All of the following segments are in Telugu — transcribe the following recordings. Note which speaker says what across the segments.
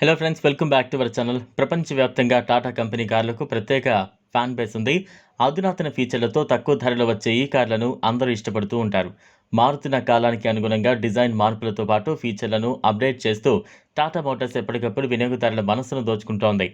Speaker 1: Hello friends welcome back to our channel ప్రపంచవ్యాప్తంగా టాటా కంపెనీ కార్లకు ప్రత్యేక ఫ్యాన్ బేస్ ఉంది. అధునాతన ఫీచర్లతో తక్కువ ధరలో వచ్చే ఈ కార్లను అందరూ ఇష్టపడుతూ ఉంటారు. మారుతున్న కాలానికి అనుగుణంగా డిజైన్ మార్పులతో పాటు ఫీచర్లను అప్డేట్ చేస్తూ టాటా మోటార్స్ ఎప్పటికప్పుడు వినియోగదారుల మనసును దోచుకుంటోంది.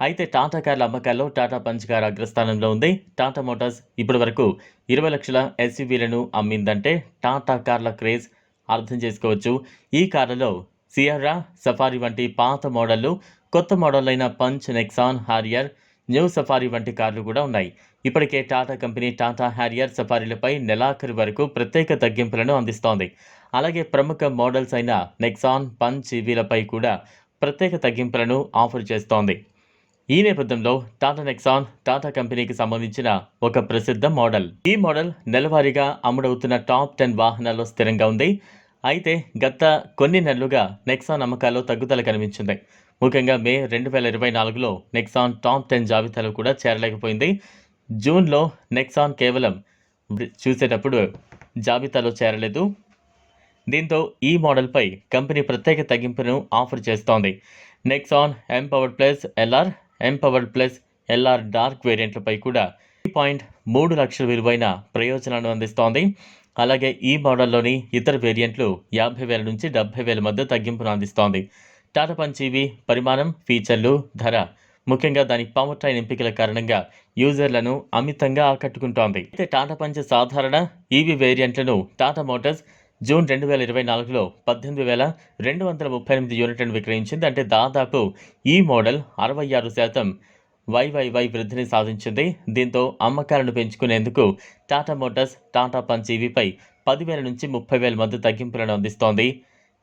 Speaker 1: అయితే టాటా కార్ల అమ్మకాల్లో టాటా పంచ్ కార్ అగ్రస్థానంలో ఉంది. టాటా మోటార్స్ ఇప్పటి వరకు ఇరవై లక్షల ఎస్యూవీలను అమ్మిందంటే టాటా కార్ల క్రేజ్ అర్థం చేసుకోవచ్చు. ఈ కార్లలో సియర్రా సఫారీ వంటి పాత మోడళ్ళు కొత్త మోడల్ అయిన Punch Nexon Harrier new Safari వంటి కార్లు కూడా ఉన్నాయి. ఇప్పటికే టాటా కంపెనీ టాటా హ్యారియర్ సఫారీలపై నెలాఖరు వరకు ప్రత్యేక తగ్గింపులను అందిస్తోంది. అలాగే ప్రముఖ మోడల్స్ అయిన నెక్సాన్ పంచ్ ఇవీలపై కూడా ప్రత్యేక తగ్గింపులను ఆఫర్ చేస్తోంది. ఈ నేపథ్యంలో టాటా నెక్సాన్ టాటా కంపెనీకి సంబంధించిన ఒక ప్రసిద్ధ మోడల్. ఈ మోడల్ నెలవారీగా అమ్ముడవుతున్న టాప్ టెన్ వాహనాల్లో స్థిరంగా ఉంది. అయితే గత కొన్ని నెలలుగా నెక్సాన్ అమ్మకాల్లో తగ్గుదల కనిపించింది. ముఖ్యంగా మే రెండు వేల ఇరవై నాలుగులో నెక్సాన్ టాప్ టెన్ జాబితాలో కూడా చేరలేకపోయింది. జూన్లో నెక్సాన్ కేవలం చూసేటప్పుడు జాబితాలో చేరలేదు. దీంతో ఈ మోడల్పై కంపెనీ ప్రత్యేక తగ్గింపును ఆఫర్ చేస్తోంది. Nexon empowered plus LR empowered plus LR dark వేరియంట్లపై కూడా పాయింట్ మూడు లక్షల విలువైన ప్రయోజనాలను అందిస్తోంది. అలాగే ఈ మోడల్లోని ఇతర వేరియంట్లు యాభై వేల నుంచి డెబ్బై వేల మధ్య తగ్గింపును అందిస్తోంది. టాటా పంచ్ ఈవీ పరిమాణం ఫీచర్లు ధర. ముఖ్యంగా దాని పవర్ ట్రైన్ ఎంపికల కారణంగా యూజర్లను అమితంగా ఆకట్టుకుంటోంది. అయితే టాటా పంచ్ సాధారణ ఈవీ వేరియంట్లను టాటా మోటార్స్ జూన్ రెండు వేల ఇరవై నాలుగులో పద్దెనిమిది వేల రెండు వందల ముప్పై ఎనిమిది యూనిట్లను విక్రయించింది. అంటే దాదాపు ఈ మోడల్ అరవై ఆరు శాతం వైవైవై వృద్ధిని సాధించింది. దీంతో అమ్మకాలను పెంచుకునేందుకు టాటా మోటార్స్ టాటా పంచ్ ఈవీపై పదివేల నుంచి ముప్పై వేల మంది తగ్గింపులను అందిస్తోంది.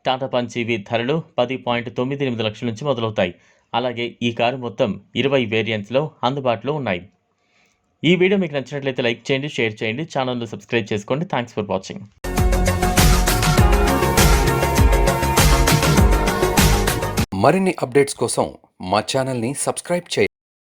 Speaker 1: టాటా పంచ్ ఈవీ ధరలు పది పాయింట్ తొమ్మిది ఎనిమిది లక్షల నుంచి మొదలవుతాయి. అలాగే ఈ కారు మొత్తం ఇరవై వేరియంట్స్లో అందుబాటులో ఉన్నాయి. ఈ వీడియో మీకు నచ్చినట్లయితే లైక్ చేయండి షేర్ చేయండి ఛానల్ను సబ్స్క్రైబ్ చేసుకోండి. Thanks for watching.
Speaker 2: మరిన్ని అప్డేట్స్ కోసం మా ఛానల్ని సబ్స్క్రైబ్ చేయండి.